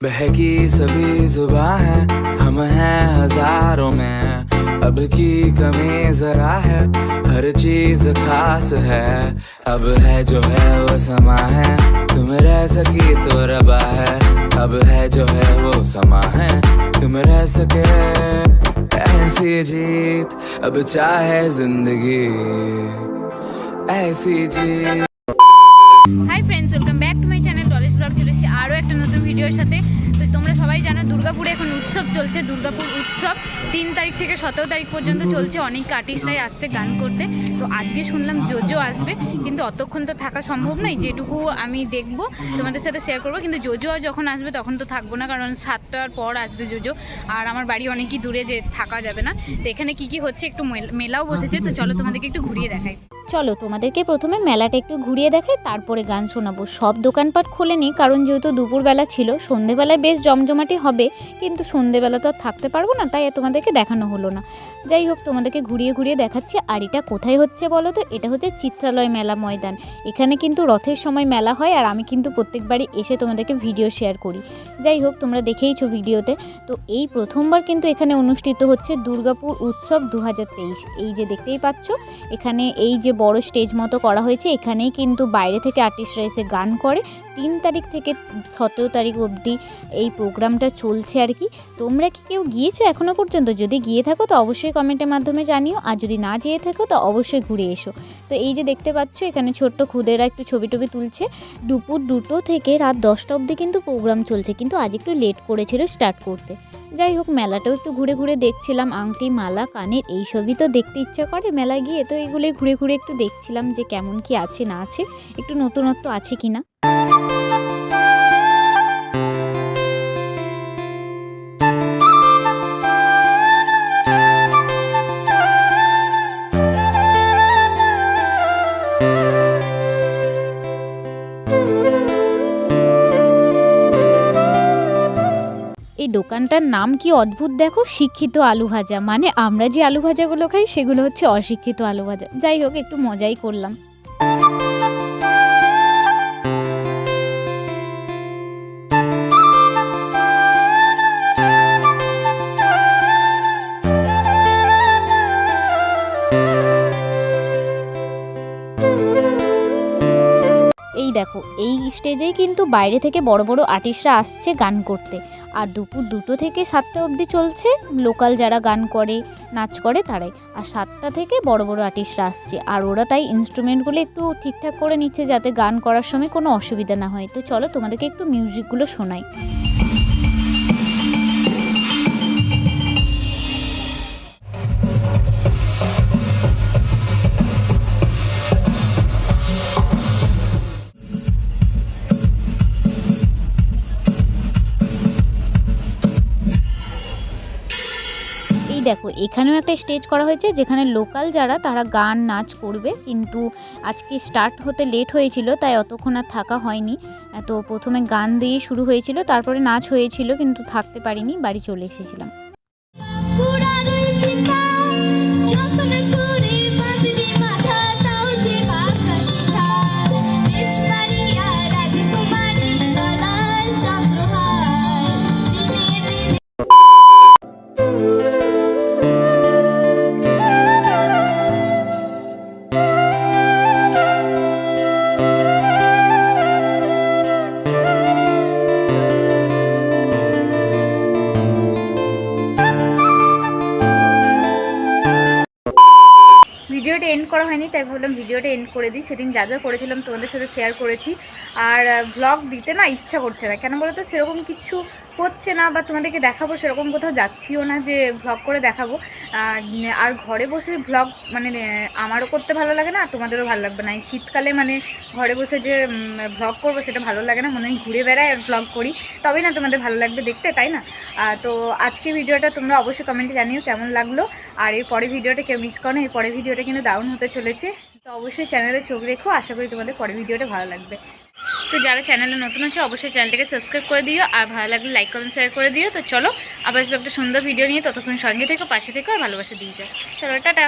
बहकी सभी जुबा है, हम हैं हज़ारों में। अब की कमी जरा है, हर चीज़ खास है। अब है जो है वो समा है, तुम रह सकी तो रबा है। अब है जो है वो समा है, तुम रह सके। ऐसी जीत, अब चाहे ज़िंदगी। ऐसी जीत। हाय फ्रेंड्स দুর্গাপুরে এখন উৎসব চলছে, দুর্গাপুর উৎসব। তিন তারিখ থেকে সতেরো তারিখ পর্যন্ত চলছে। অনেক আর্টিস্টরাই আসছে গান করতে। তো আজকে শুনলাম জোজো আসবে। কিন্তু অতক্ষণ তো থাকা সম্ভব নয়। যেটুকু আমি দেখব, তোমাদের সাথে শেয়ার করব। কিন্তু জোজো যখন আসবে, তখন তো থাকব না। কারণ সাতটার পর আসবে জোজো। আর আমার বাড়ি অনেকই দূরে যে থাকা যাবে না। তো এখানে কি কি হচ্ছে একটু মেল- মেলাও বসেছে। তো চলো তোমাদেরকে একটু ঘুরিয়ে দেখাই। চলো তোমাদেরকে প্রথমে মেলাটা একটু ঘুরিয়ে দেখাই, তারপরে গান শোনাবো। সব দোকানপাট খোলেনি, কারণ যেহেতু দুপুরবেলা ছিল, সন্ধেবেলায় বেশ জমজমাটি হবে, কিন্তু সন্ধেবেলা তো আর থাকতে পারব না, তাই তোমাদেরকে দেখানো হলো না। যাই হোক, তোমাদেরকে ঘুরিয়ে ঘুরিয়ে দেখাচ্ছি, আর এটা কোথায় হচ্ছে বলো তো? এটা হচ্ছে চিত্রালয় মেলা ময়দান। এখানে কিন্তু রথের সময় মেলা হয়, আর আমি কিন্তু প্রত্যেকবারই এসে তোমাদেরকে ভিডিও শেয়ার করি। যাই হোক, তোমরা দেখেইছো ভিডিওতে। তো এই প্রথমবার কিন্তু এখানে অনুষ্ঠিত হচ্ছে দুর্গাপুর উৎসব দু হাজার তেইশ। এই যে দেখতেই পাচ্ছ, এখানে এই যে বড় স্টেজ মতো করা হয়েছে। এখানেই কিন্তু বাইরে থেকে আর্টিস্টরা এসে গান করে। তিন তারিখ থেকে সতেরো তারিখ অবধি এই প্রোগ্রামটা চলছে আর কি। তোমরা কি কেউ গিয়েছো এখনও পর্যন্ত? যদি গিয়ে থাকো, তো অবশ্যই কমেন্টের মাধ্যমে জানিও। আর যদি না যেয়ে থাকো, তো অবশ্যই ঘুরে এসো। তো এই যে দেখতে পাচ্ছ, এখানে ছোট্ট খুদেরা একটু ছবি টবি তুলছে। দুপুর দুটো থেকে রাত দশটা অবধি কিন্তু প্রোগ্রাম চলছে। কিন্তু আজ একটু লেট করেছিল স্টার্ট করতে। যাই হোক, মেলাটাও একটু ঘুরে ঘুরে দেখছিলাম। আংটি, মালা, কানের, এইসবই তো দেখতে ইচ্ছা করে। মেলায় গিয়ে তো এগুলোই ঘুরে ঘুরে একটু দেখছিলাম যে কেমন কি আছে না আছে একটু নতুনত্ব আছে কি না এই দোকানটার নাম কি অদ্ভুত দেখো? শিক্ষিত আলু ভাজা। মানে আমরা যে আলু ভাজাগুলো খাই, সেগুলো হচ্ছে অশিক্ষিত আলু ভাজা। যাই হোক, একটু মজাই করলাম। দেখো, এই স্টেজেই কিন্তু বাইরে থেকে বড় বড় আর্টিস্টরা আসছে গান করতে। আর দুপুর দুটো থেকে সাতটা অবধি চলছে। লোকাল যারা গান করে, নাচ করে তারাই। আর সাতটা থেকে বড় বড় আর্টিস্টরা আসছে। আর ওরা তাই ইনস্ট্রুমেন্টগুলো একটু ঠিকঠাক করে নিচ্ছে যাতে গান করার সময় কোনো অসুবিধা না হয়। তো চলো তোমাদেরকে একটু মিউজিকগুলো শোনাই। দেখো, এখানেও একটা স্টেজ করা হয়েছে যেখানে লোকাল যারা, তারা গান, নাচ করবে। কিন্তু আজকে স্টার্ট হতে লেট হয়েছিল, তাই অতক্ষণ আর থাকা হয়নি। তো প্রথমে গান দিয়ে শুরু হয়েছিল, তারপরে নাচ হয়েছিল, কিন্তু থাকতে পারিনি, বাড়ি চলে এসেছিলাম। তাই ভাবলাম ভিডিওটা এন্ড করে দিই। সেদিন যা যা করেছিলাম তোমাদের সাথে শেয়ার করেছি। আর ব্লগ দিতে না ইচ্ছা করছে না। কেন বলো তো সেরকম কিচ্ছু হচ্ছে না বা তোমাদেরকে দেখাবো সেরকম কোথাও যাচ্ছিও না যে ভ্লগ করে দেখাবো। আর ঘরে বসে ভ্লগ মানে আমারও করতে ভালো লাগে না, তোমাদেরও ভালো লাগবে না। এই শীতকালে মানে ঘরে বসে যে ভ্লগ করব সেটা ভালো লাগে না, মনে হয় ঘুরে বেড়াই আর ভ্লগ করি। তবেই না তোমাদের ভালো লাগবে দেখতে, তাই না? তো আজকে ভিডিওটা তোমরা অবশ্যই কমেন্টে জানিও কেমন লাগল। আর এর পরে ভিডিওটা কেউ মিস করো এর পরে ভিডিওটা কিন্তু দারুণ হতে চলেছে। তো অবশ্যই চ্যানেলে চোখ রেখো, আশা করি তোমাদের পরে ভিডিওটা ভালো লাগবে। তো যারা চ্যানেলে নতুন আছে, অবশ্যই চ্যানেলটাকে সাবস্ক্রাইব করে দিও, আর ভালো লাগলে লাইক কমেন্ট শেয়ার করে দিও। তো চলো, আবার আসবে একটা সুন্দর ভিডিও নিয়ে। ততক্ষণ সঙ্গে থেকে, পাশে থেকে, আর ভালোবাসা দিয়ে যাও। চলো, টাটা।